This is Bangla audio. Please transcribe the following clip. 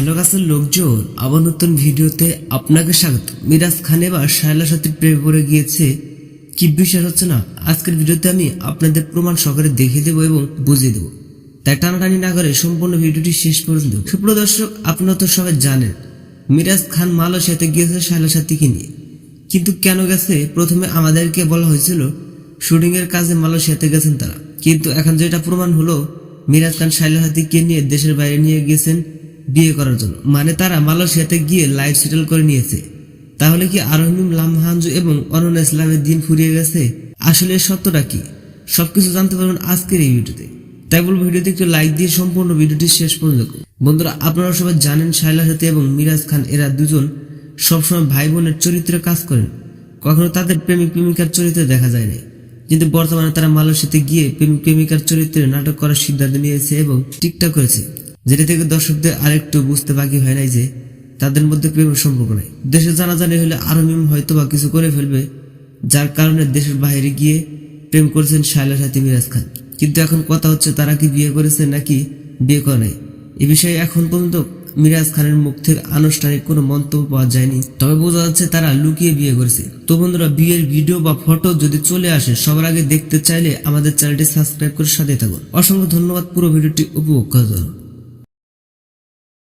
হ্যালো গাছের লোকজন, আবার নতুন ভিডিওতে আপনাকে স্বাগত। মিরাজ খান এবার শায়লা সাথীর প্রেমে পড়ে গিয়েছে। কি বিশ্বাস হচ্ছে না? আজকের ভিডিওতে আমি আপনাদের প্রমাণ সহকারে দেখিয়ে দেবো এবং বুঝিয়ে দেবো। তাই টানাটানি না করে সম্পূর্ণ ভিডিওটি শেষ পর্যন্ত সুপ্রিয় দর্শক, আপনারা তো সবাই জানেন, মিরাজ খান মালয়েশিয়াতে গিয়েছে শায়লা সাথীকে নিয়ে। কিন্তু কেন গেছে? প্রথমে আমাদেরকে বলা হয়েছিল শুটিং এর কাজে মালয়েশিয়াতে গেছেন তারা। কিন্তু এখন যেটা প্রমাণ হলো, মিরাজ খান শাইলা হাতিকে নিয়ে দেশের বাইরে নিয়ে গিয়েছেন বিয়ে করার জন্য। মানে তারা মালয়েশিয়াতে গিয়ে লাইফ সেটেল করে নিয়েছে। তাহলে কি আরহিম, লামহানজু এবং অনন্য ইসলামের দিন ফুরিয়ে গেছে? আসলে সত্যটা কি? সবকিছু জানতে পারবেন আজকের এই ভিডিওতে। তাই বলব, ভিডিওতে একটু লাইক দিয়ে সম্পূর্ণ ভিডিওটি শেষ পর্যন্ত। বন্ধুরা, আপনারা সবাই জানেন শাইলা সাথে এবং মিরাজ খান, এরা দুজন সবসময় ভাই বোনের চরিত্রে কাজ করেন। কখনো তাদের প্রেমিক প্রেমিকার চরিত্রে দেখা যায় না কিন্তু বর্তমানে তারা মালয়েশিয়াতে গিয়ে প্রেমিক প্রেমিকার চরিত্রে নাটক করার সিদ্ধান্ত নিয়েছে এবং টিকটক করেছে। যেটা থেকে দর্শকদের আরেকটু বুঝতে বাকি হয় নাই যে, তাদের মধ্যে প্রেমের সম্পর্ক নাই। দেশে জানাজানি হলে আরও মিম হয়তো বা কিছু করে ফেলবে, যার কারণে দেশের বাইরে গিয়ে প্রেম করেছেন শায়লা সাথী মিরাজ খান। কিন্তু এখন কথা হচ্ছে, তারা কি বিয়ে করেছে নাকি বিয়ে করে নাই? এ বিষয়ে এখন পর্যন্ত মিরাজ খানের মুখ থেকে আনুষ্ঠানিক কোনো মন্তব্য পাওয়া যায়নি। তবে বোঝা যাচ্ছে তারা লুকিয়ে বিয়ে করেছে। তো বন্ধুরা, বিয়ের ভিডিও বা ফটো যদি চলে আসে, সবার আগে দেখতে চাইলে আমাদের চ্যানেলটি সাবস্ক্রাইব করে সাথে থাকুন। অসংখ্য ধন্যবাদ পুরো ভিডিওটি উপভোগ করার জন্য।